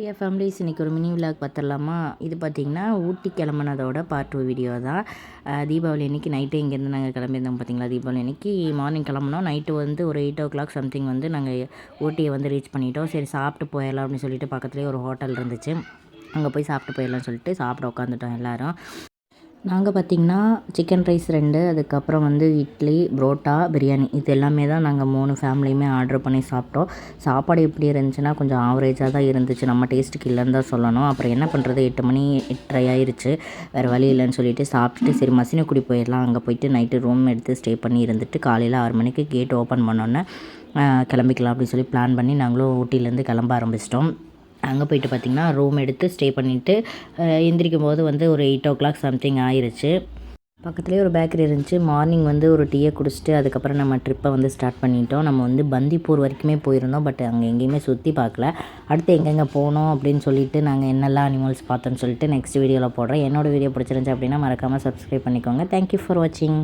ஏ families இன்றைக்கி ஒரு mini vlog பார்த்துடலாமா? இது பார்த்திங்கன்னா ஊட்டி கிளம்புனதோட பார்ட் டூ வீடியோ தான். தீபாவளி அன்றைக்கி நைட்டு இங்கேருந்து நாங்கள் கிளம்பியிருந்தோம் பார்த்தீங்களா? தீபாவளி அன்றைக்கி மார்னிங் கிளம்புனோம். நைட்டு வந்து ஒரு எயிட் ஓ கிளாக் சம்திங் வந்து நாங்கள் ஊட்டியை வந்து ரீச் பண்ணிட்டோம். சரி சாப்பிட்டு போயிடலாம் அப்படின்னு சொல்லிட்டு பக்கத்துலேயே ஒரு ஹோட்டல் இருந்துச்சு. அங்கே போய் சாப்பிட்டு போயிடலாம்னு சொல்லிட்டு சாப்பிட உட்காந்துட்டோம் எல்லோரும். நாங்கள் பார்த்திங்கன்னா சிக்கன் ரைஸ் ரெண்டு அதுக்கப்புறம் வந்து இட்லி புரோட்டா பிரியாணி. இது எல்லாமே தான் நாங்கள் மூணு ஃபேமிலியுமே ஆர்டர் பண்ணி சாப்பிட்டோம். சாப்பாடு எப்படி இருந்துச்சுன்னா கொஞ்சம் ஆவரேஜாக தான் இருந்துச்சு. நம்ம டேஸ்ட்டுக்கு இல்லைன்னு தான் சொல்லணும். அப்புறம் என்ன பண்ணுறது எட்டு மணி எட்டரை ஆயிடுச்சு வேறு வழி இல்லைன்னு சொல்லிட்டு சாப்பிட்டுட்டு சரி மசினக்குடி போயிடலாம். அங்கே போயிட்டு நைட்டு ரூம் எடுத்து ஸ்டே பண்ணி இருந்துட்டு காலையில் ஆறு மணிக்கு கேட் ஓப்பன் பண்ணோன்னே கிளம்பிக்கலாம் அப்படின்னு சொல்லி பிளான் பண்ணி நாங்களும் ஊட்டியிலேருந்து கிளம்ப ஆரம்பிச்சிட்டோம். அங்கே போயிட்டு பார்த்திங்கன்னா ரூம் எடுத்து ஸ்டே பண்ணிவிட்டு எந்திரிக்கும் போது வந்து ஒரு எயிட் ஓ கிளாக் சம்திங் ஆயிடுச்சு பக்கத்துலேயே ஒரு பேக்கரி இருந்துச்சு. மார்னிங் வந்து ஒரு டீயை குடிச்சிட்டு அதுக்கப்புறம் நம்ம ட்ரிப்பை வந்து ஸ்டார்ட் பண்ணிட்டோம். நம்ம வந்து பந்திப்பூர் வரைக்குமே போயிருந்தோம் பட் அங்கே எங்கேயுமே சுற்றி பார்க்கல. அடுத்து எங்கெங்கே போனோம் அப்படின்னு சொல்லிட்டு நாங்கள் என்னெல்லாம் அனிமல்ஸ் பார்த்தோன்னு சொல்லிட்டு நெக்ஸ்ட் வீடியோவில் போடுறேன். என்னோடய வீடியோ பிடிச்சிருந்துச்சு அப்படின்னா மறக்காமல் சப்ஸ்கிரைப் பண்ணிக்கோங்க. தேங்க்யூ ஃபார் வாட்சிங்